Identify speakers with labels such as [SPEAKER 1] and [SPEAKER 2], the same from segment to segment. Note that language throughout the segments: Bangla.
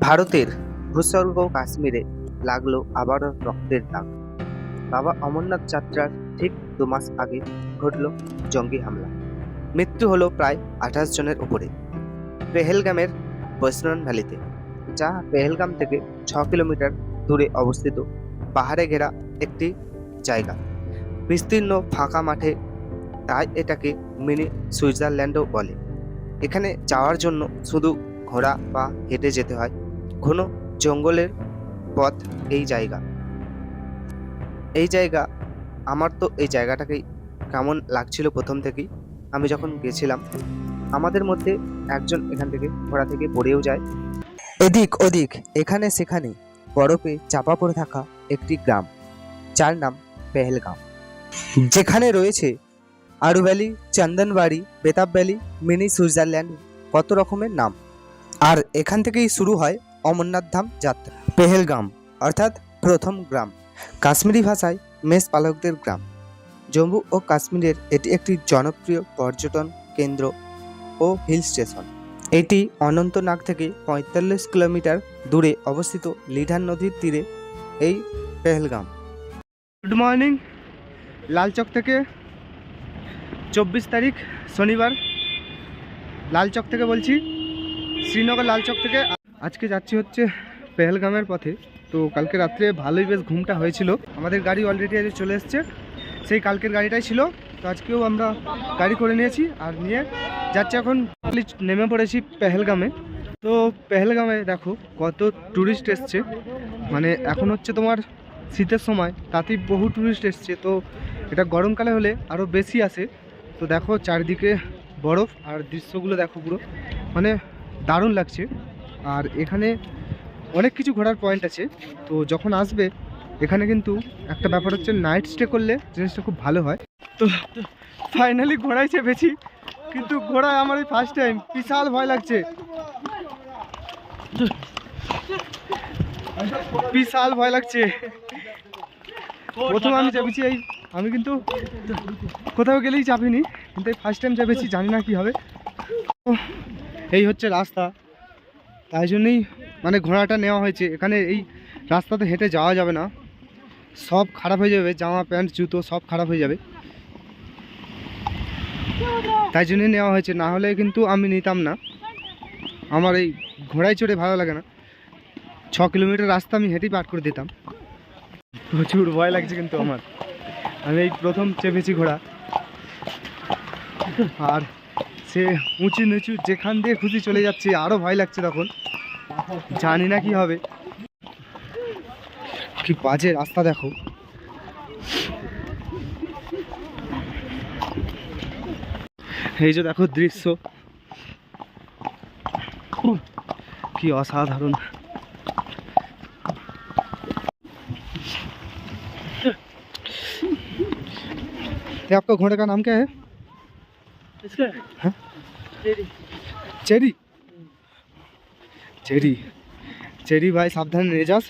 [SPEAKER 1] ভারতের ভূস্বর্গ কাশ্মীরে লাগল আবারও রক্তের দাগ। বাবা অমরনাথ যাত্রার ঠিক দু মাস আগে ঘটল জঙ্গি হামলা। মৃত্যু হলো প্রায় আঠাশ জনের উপরে। পেহেলগামের বৈষ্ণন ভ্যালিতে, যা পেহেলগাম থেকে ছ কিলোমিটার দূরে অবস্থিত। পাহাড়ে ঘেরা একটি জায়গা। বিস্তীর্ণ ফাঁকা মাঠে তাই এটাকে মিনি সুইজারল্যান্ডও বলে। এখানে যাওয়ার জন্য শুধু ঘোড়া বা হেঁটে যেতে হয়। ঘন জঙ্গলের পথ এই জায়গা। এই জায়গা, আমার তো এই জায়গাটাকেই কেমন লাগছিল প্রথম থেকেই। আমি যখন গেছিলাম, আমাদের মধ্যে একজন এখান থেকে ঘোড়া থেকে পড়েও যায়। এদিক ওদিক, এখানে সেখানে বরফে চাপা পড়ে থাকা একটি গ্রাম, যার নাম পেহেলগাম। যেখানে রয়েছে Aru valley Chandanwari Betaab valley mini Switzerland, কত রকমের নাম। আর এখান থেকেই শুরু হয় অমরনাথ ধাম যাত্রা। পেহেলগাম, অর্থাৎ প্রথম গ্রাম। কাশ্মীরি ভাষায় মেষ পালকদের গ্রাম। জম্মু ও কাশ্মীরের এটি একটি জনপ্রিয় পর্যটন কেন্দ্র ও হিল স্টেশন। এটি অনন্তনাগ থেকে পঁয়তাল্লিশ কিলোমিটার দূরে অবস্থিত লিডার নদীর তীরে, এই পেহেলগাম। গুড মর্নিং লালচক থেকে চব্বিশ তারিখ শনিবার লালচক থেকে বলছি। শ্রীনগর লালচক থেকে আজকে যাচ্ছি হচ্ছে পেহেলগামের পথে। তো কালকে রাত্রে ভালোই বেশ ঘুমটা হয়েছিল। আমাদের গাড়ি অলরেডি আজ চলে এসছে। সেই কালকের গাড়িটাই ছিল। তো আজকেও আমরা গাড়ি করে নিয়েছি আর নিয়ে যাচ্ছি এখন নেমে পড়েছি পেহেলগামে। তো পেহেলগামে দেখো কত ট্যুরিস্ট এসছে। মানে এখন হচ্ছে তোমার শীতের সময় তাতেই বহু ট্যুরিস্ট এসছে। তো এটা গরমকালে হলে আরও বেশি আসে। তো দেখো চারিদিকে বরফ আর দৃশ্যগুলো দেখো পুরো। মানে দারুণ লাগছে। আর এখানে অনেক কিছু ঘোরার পয়েন্ট আছে। তো যখন আসবে, এখানে কিন্তু একটা ব্যাপার হচ্ছে নাইট স্টে করলে জিনিসটা খুব ভালো হয়। তো ফাইনালি ঘোড়ায় চেপেছি। কিন্তু ঘোড়ায় আমার এই ফার্স্ট টাইম বিশাল ভয় লাগছে। বিশাল ভয় লাগছে। প্রথম আমি চেপেছি এই আমি কিন্তু কোথাও গেলেই চাপিনি, কিন্তু এই ফার্স্ট টাইম চেপেছি, জানি না কি হবে। এই হচ্ছে রাস্তা। তাই জন্যই মানে ঘোড়াটা নেওয়া হয়েছে। এখানে এই রাস্তাতে হেঁটে যাওয়া যাবে না। সব খারাপ হয়ে যাবে, জামা, প্যান্ট, জুতো সব খারাপ হয়ে যাবে। তাই জন্যই নেওয়া হয়েছে। না হলে কিন্তু আমি নিতাম না। আমার এই ঘোড়ায় চড়ে ভালো লাগে না। ছ কিলোমিটার রাস্তা আমি হেঁটেই পার করে দিতাম। প্রচুর ভয় লাগছে কিন্তু আমার। আমি এই প্রথম চেপেছি ঘোড়া। আর সে উঁচু নিচু যেখান দিয়ে খুশি চলে যাচ্ছে আরও ভয় লাগছে তখন। জানি না কি হবে। কি বাজে রাস্তা দেখো। এই যে দেখো দৃশ্য। কি অসাধারণ। ये आपका घोड़े का नाम क्या है
[SPEAKER 2] इसका
[SPEAKER 1] हाँ?
[SPEAKER 2] तेरी
[SPEAKER 1] চেরি চেরি চেরি ভাই সাবধানে নিয়ে যাস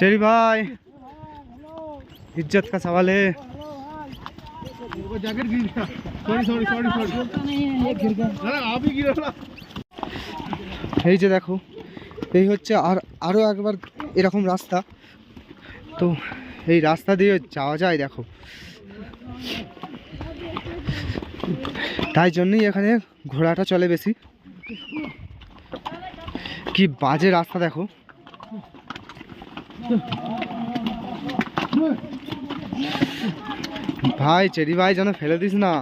[SPEAKER 1] চেরি ভাই इज्जत का सवाल है
[SPEAKER 2] जैकेट गिर गया सॉरी सॉरी सॉरी सॉरी नहीं है ये गिर गया ना आप ही गिरा
[SPEAKER 1] এই যে দেখো এই হচ্ছে আর আরও একবার এরকম রাস্তা। তো এই রাস্তা দিয়ে যাওয়া যায় দেখো। তাই জন্যই এখানে ঘোড়াটা চলে বেশি। কি বাজে রাস্তা দেখো। ভাই, চেরি ভাই, যেন ফেলে দিস না।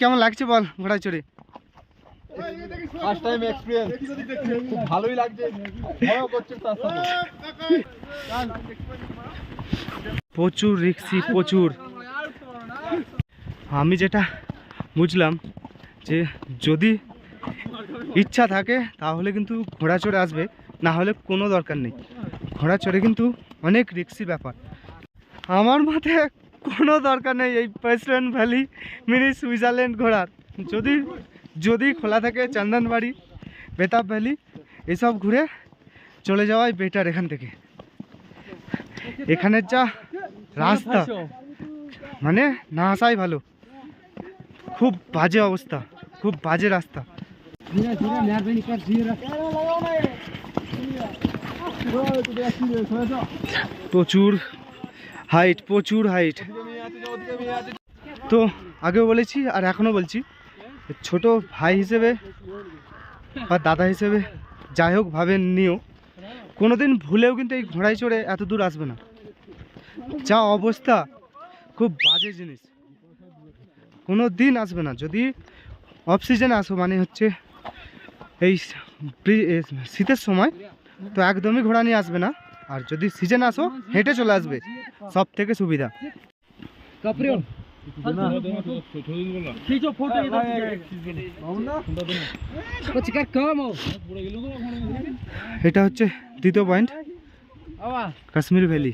[SPEAKER 1] কেমন লাগছে বল ঘোড়ায় চড়ে?
[SPEAKER 2] ফার্স্ট টাইম খুব ভালোই লাগছে। করছে তার সাথে।
[SPEAKER 1] প্রচুর রিক্সি, প্রচুর। আমি যেটা বুঝলাম যে যদি ইচ্ছা থাকে, তাহলে কিন্তু ঘোড়া চড়ে আসবে। না হলে কোনো দরকার নেই। ঘোড়া চড়ে কিন্তু অনেক রিক্সি ব্যাপার। আমার মতে কোনো দরকার নেই এই প্রেসিডেন্ট ভ্যালি মিনি সুইজারল্যান্ড ঘোড়ার। যদি যদি খোলা থাকে চন্দনবাড়ি, বেতাব ভ্যালি, এসব ঘুরে চলে যাওয়াই বেটার এখান থেকে। এখানের যা রাস্তা মানে না আসাই ভালো। খুব বাজে অবস্থা, খুব বাজে রাস্তা। প্রচুর হাইট প্রচুর হাইট তো আগেও বলেছি আর এখনও বলছি ছোট ভাই হিসেবে বা দাদা হিসেবে যাই হোক ভাবেন নিও। কোনোদিন ভুলেও কিন্তু এই ঘোড়ায় চড়ে এত দূর আসবে না। যা অবস্থা, খুব বাজে জিনিস। কোনো দিন আসবে না। যদি অফ সিজনে আসো মানে হচ্ছে এই শীতের সময়, তো একদমই ঘোড়া নিয়ে আসবে না। আর যদি সিজন আসো, হেঁটে চলে আসবে। সব থেকে সুবিধা এটা হচ্ছে দ্বিতীয় পয়েন্ট কাশ্মীর ভ্যালি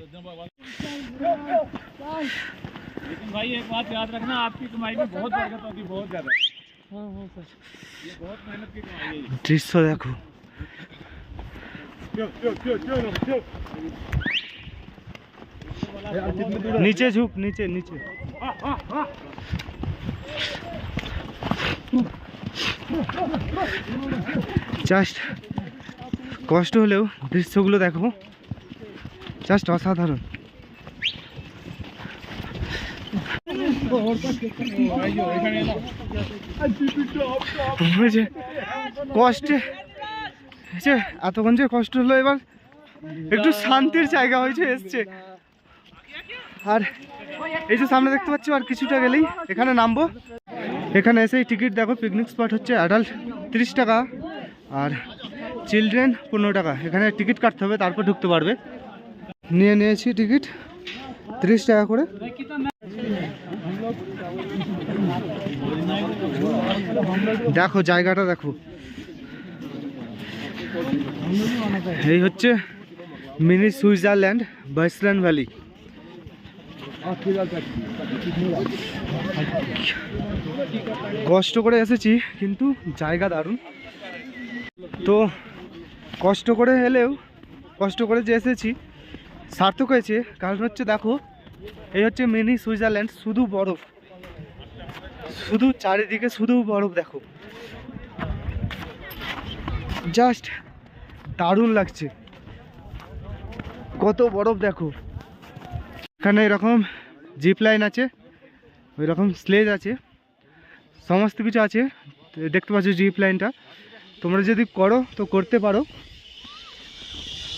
[SPEAKER 3] लेकिन भाई एक बात याद रखना आपकी कमाई में बहुत बरकत होगी बहुत ज्यादा ये बहुत मेहनत की कमाई है ये।
[SPEAKER 1] দৃশ্য নিচে ঝুঁক, নিচে নিচে। জাস্ট কষ্ট হলেও দৃশ্যগুলো দেখো। জাস্ট অসাধারণ। কষ্টে এতক্ষণ যে কষ্ট হলো এবার একটু শান্তির জায়গা হয়েছে, এসছে। আর এই যে সামনে দেখতে পাচ্ছ, আর কিছুটা গেলেই এখানে নামবো। এখানে এসেই টিকিট দেখো পিকনিক স্পট হচ্ছে অ্যাডাল্ট তিরিশ টাকা আর চিলড্রেন পনেরো টাকা। এখানে টিকিট কাটতে হবে, তারপর ঢুকতে পারবে। নিয়ে নিয়েছি টিকিট, তিরিশ টাকা করে। দেখো, জায়গাটা দেখো। এই হচ্ছে মিনি সুইজারল্যান্ড বাইসল্যান্ড ভ্যালি। কষ্ট করে এসেছি, কিন্তু জায়গা দারুণ। তো কষ্ট করে এলেও, কষ্ট করে যে এসেছি, সার্থক হয়েছে। কারণ হচ্ছে দেখো, এই হচ্ছে মিনি সুইজারল্যান্ড, শুধু বরফ। শুধু চারিদিকে শুধু বরফ, দেখো। জাস্ট দারুণ লাগছে। কত বরফ, দেখো। এখানে এরকম জিপ লাইন আছে ওই রকম স্লেজ আছে, সমস্ত কিছু আছে, দেখতে পাচ্ছ জিপ লাইনটা তোমরা যদি করো, তো করতে পারো।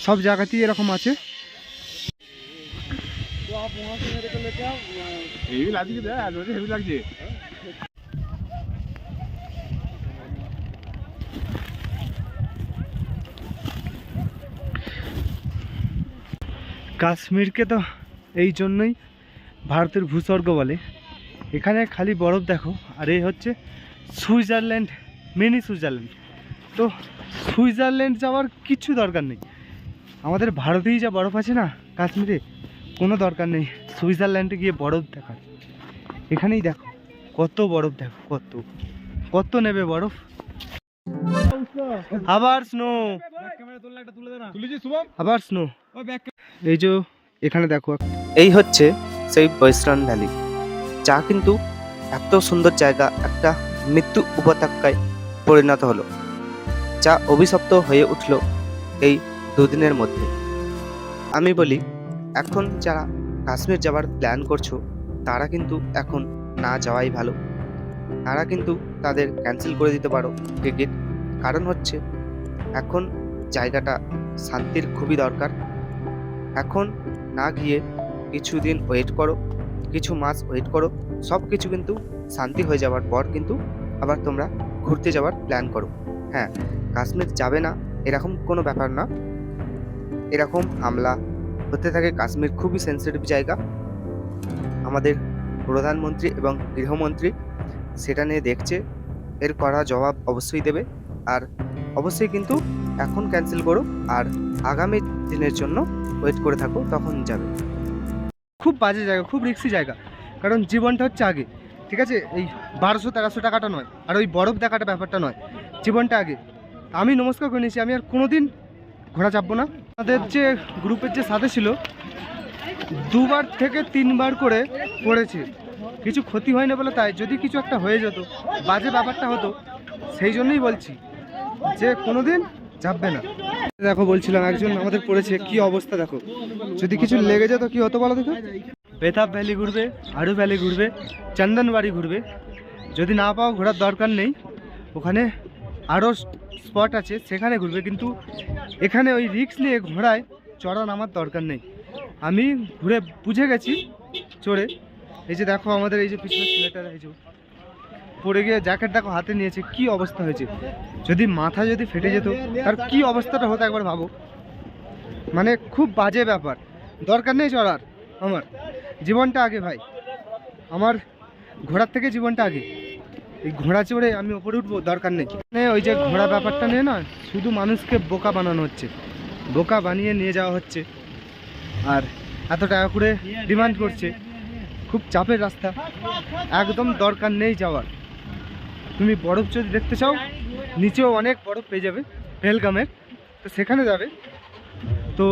[SPEAKER 1] সব জায়গাতেই এরকম আছে। কাশ্মীরকে তো এই জন্যই ভারতের ভূস্বর্গ বলে। এখানে খালি বরফ দেখো আর এই হচ্ছে সুইজারল্যান্ড মিনি সুইজারল্যান্ড। তো সুইজারল্যান্ড যাওয়ার কিছু দরকার নেই। আমাদের ভারতেই যা বরফ আছে না কাশ্মীরে কোনো দরকার নেই। সুইজারল্যান্ডে গিয়ে বরফ দেখার। এখানেই দেখো কত বরফ দেখো কত। কত নেবে বরফ? আবার স্নো আবার স্নো এই যে এখানে দেখো
[SPEAKER 4] এই হচ্ছে সেই বৈশ্রান ভ্যালি। যা কিন্তু এত সুন্দর জায়গা, একটা মৃত্যু উপত্যকায় পরিণত হলো, যা অভিশপ্ত হয়ে উঠল এই দুদিনের মধ্যে। আমি বলি, এখন যারা কাশ্মীর যাওয়ার প্ল্যান করছ, তারা কিন্তু এখন না যাওয়াই ভালো। তারা কিন্তু তাদের ক্যান্সেল করে দিতে পারো টিকিট কারণ হচ্ছে, এখন জায়গাটা শান্তির খুবই দরকার। এখন না গিয়ে কিছুদিন ওয়েট করো, কিছু মাস ওয়েট করো সব কিছু কিন্তু শান্তি হয়ে যাওয়ার পর কিন্তু আবার তোমরা ঘুরতে যাওয়ার প্ল্যান করো। হ্যাঁ কাশ্মীর যাবে না, এরকম কোনো ব্যাপার না। এরকম হামলা হতে থাকে কাশ্মীর খুবই সেন্সিটিভ জায়গা। আমাদের প্রধানমন্ত্রী এবং গৃহমন্ত্রী সেটা নিয়ে দেখছে, এর করা জবাব অবশ্যই দেবে। আর অবশ্যই কিন্তু এখন ক্যান্সেল করো আর আগামী দিনের জন্য ওয়েট করে থাকো, তখন যাবে।
[SPEAKER 1] খুব বাজে জায়গা, খুব রিক্সি জায়গা। কারণ জীবনটা হচ্ছে আগে, ঠিক আছে? এই বারোশো, তেরোশো টাকাটা নয়, আর ওই বরফ দেখাটা ব্যাপারটা নয়, জীবনটা আগে।
[SPEAKER 3] আমি নমস্কার করে নিয়েছি, আমি আর কোনোদিন ঘোড়া চাপবো না। আমাদের যে গ্রুপের যে সাথে ছিল, দুবার থেকে তিনবার করে পড়েছে। কিছু ক্ষতি হয় না বলে তাই, যদি কিছু একটা হয়ে যেত, বাজে ব্যাপারটা হতো, সেই জন্যই বলছি যে কোনোদিন চাপবে না। দেখো, বলছিলাম, একজন আমাদের পড়েছে, কি অবস্থা দেখো। যদি কিছু লেগে যেত, কি হতো বলো দেখো। বেতাব ভ্যালি ঘুরবে, আরু ভ্যালি ঘুরবে, চন্দনবাড়ি ঘুরবে। যদি না পাও, ঘোরার দরকার নেই। ওখানে আরও স্পট আছে, সেখানে ঘুরবে। কিন্তু এখানে ওই রিক্স নিয়ে ঘোড়ায় চড়া নামার দরকার নেই। আমি ঘুরে বুঝে গেছি চড়ে। এই যে দেখো, আমাদের এই যে পিছনে ছেলেটা, এই যে পড়ে গিয়ে জ্যাকেট দেখো হাতে নিয়েছে, কি অবস্থা হয়েছে? যদি মাথা যদি ফেটে যেত, তার কি অবস্থাটা হতো একবার ভাবো? মানে খুব বাজে ব্যাপার। দরকার নেই চড়ার আমার। জীবনটা আগে ভাই। আমার ঘোড়ার থেকে জীবনটা আগে। এই ঘোড়া চড়ে আমি ওপরে উঠবো, দরকার নেই। মানে ওই যে ঘোড়া ব্যাপারটা নিয়ে না, শুধু মানুষকে বোকা বানানো হচ্ছে। বোকা বানিয়ে নিয়ে যাওয়া হচ্ছে। আর এত টাকা করে ডিমান্ড করছে। খুব চাপের রাস্তা। একদম দরকার নেই যাওয়ার। তুমি বরফ যদি দেখতে চাও, নিচেও অনেক বরফ পেয়ে যাবে পেলগামের তো সেখানে যাবে। তো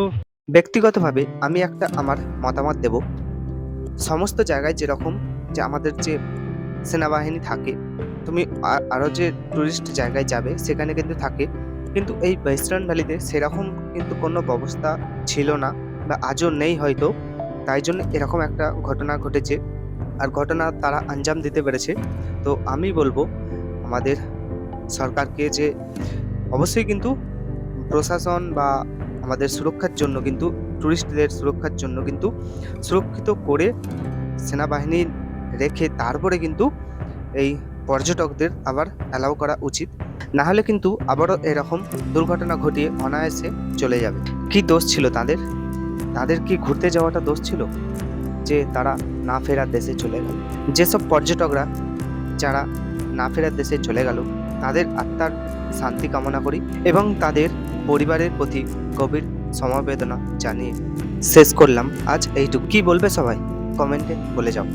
[SPEAKER 1] ব্যক্তিগতভাবে আমি একটা আমার মতামত দেব। সমস্ত জায়গায় যেরকম যে আমাদের যে সেনাবাহিনী থাকে, তুমি আরও যে টুরিস্ট জায়গায় যাবে, সেখানে কিন্তু থাকে। কিন্তু এই ওয়েস্টার্ন ভ্যালিতে সেরকম কিন্তু কোনো ব্যবস্থা ছিল না বা আজও নেই হয়তো। তাই জন্য এরকম একটা ঘটনা ঘটেছে। আর ঘটনা তারা আঞ্জাম দিতে পেরেছে। তো আমি বলব আমাদের সরকারকে যে অবশ্যই কিন্তু প্রশাসন বা আমাদের সুরক্ষার জন্য কিন্তু টুরিস্টদের সুরক্ষার জন্য কিন্তু সুরক্ষিত করে সেনাবাহিনী রেখে তারপরে কিন্তু এই পর্যটকদের আবার অ্যালাউ করা উচিত। না হলে কিন্তু আবারও এরকম দুর্ঘটনা ঘটিয়ে অনায়াসে চলে যাবে। কি দোষ ছিল তাদের? তাদের কি ঘুরতে যাওয়াটা দোষ ছিল? যে তারা না ফেরার দেশে চলে গেল। যেসব পর্যটকরা, যারা না ফেরার দেশে চলে গেল। তাদের আত্মার শান্তি কামনা করি এবং তাদের পরিবারের প্রতি গভীর সমবেদনা জানিয়ে শেষ করলাম আজ এইটুকু। কী বলবে সবাই? কমেন্টে বলে যাও।